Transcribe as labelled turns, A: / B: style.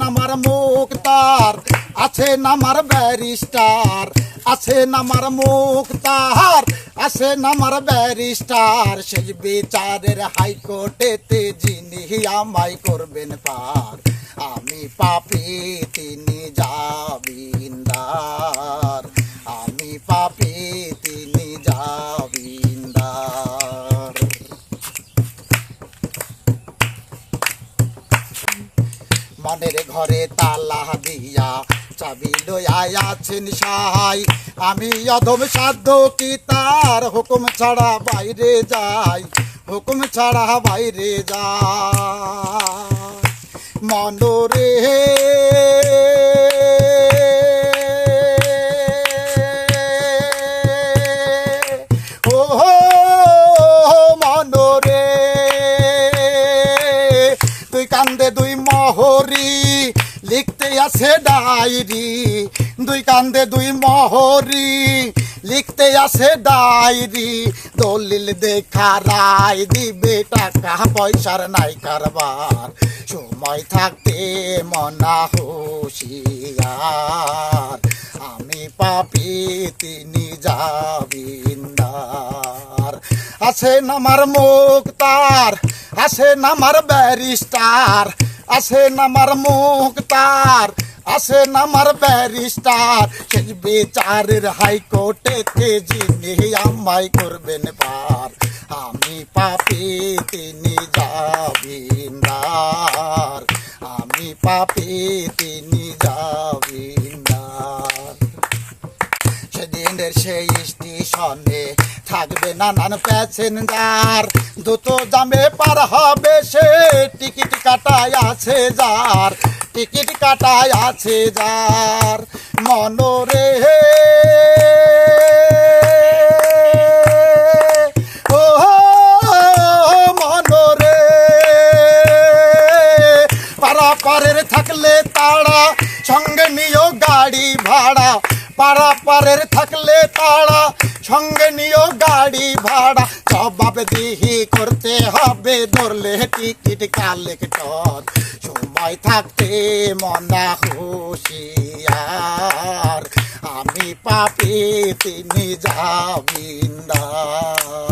A: নামার মুক্তার আছে নামার ব্যারিস্টার, আছে নামার মুক্তার আছে নামার ব্যারিস্টার। সেই বিচারের হাইকোর্টেতে যিনি আমায় করবেন পার, আমি পাপি, তিনি যাবিন্দার মনের ঘরে তালা দিয়া। চাবি লইয়াই আছেন সাহাই। আমি অধম সাধ্য কি তার হুকুম ছাড়া বাইরে যাই। হুকুম ছাড়া বাইরে যাই। মনরে ও মনরে লিখতে আছে ডায়েরি, দুই কান্দে দুই মহরি। লিখতে আছে ডায়েরি, দলিল দেখা রায় দিবে টাকা, পয়সার নাই কারবার। সময় থাকতে মনা হুশিয়ার। আমি পাপি, তিনি যাবিন্দার আছে নামার মুক্তার, আছে নামার ব্যারিস্টার। আছে নামার মুক্তার আসে নামার ব্যারিস্টার। শেষ বিচারের হাইকোর্টে যিনি আমায় করবেন পার? আমি পাপি, তিনি যাবিন্দার আমি পাপি, তিনি যাবিন্দার সেদিনের সেই স্টেশনে থাকবে নানান প্যাসেঞ্জার। দুটো জামে পার হবে সে, টিকিট কাটায় আছে যার, টিকিট কাটায় আছে যার। মনরে পারের থাকলে তাড়া সঙ্গে নিও গাড়ি ভাড়া। পাড়া পারের থাকলে তাড়া, সঙ্গে নিও গাড়ি ভাড়া। জবাব দিহি করতে হবে, ধরলে টিকিট কালেক্টর। সময় থাকতে মনা হুশিয়ার। আমি পাপি, তিনি যাবিন্দার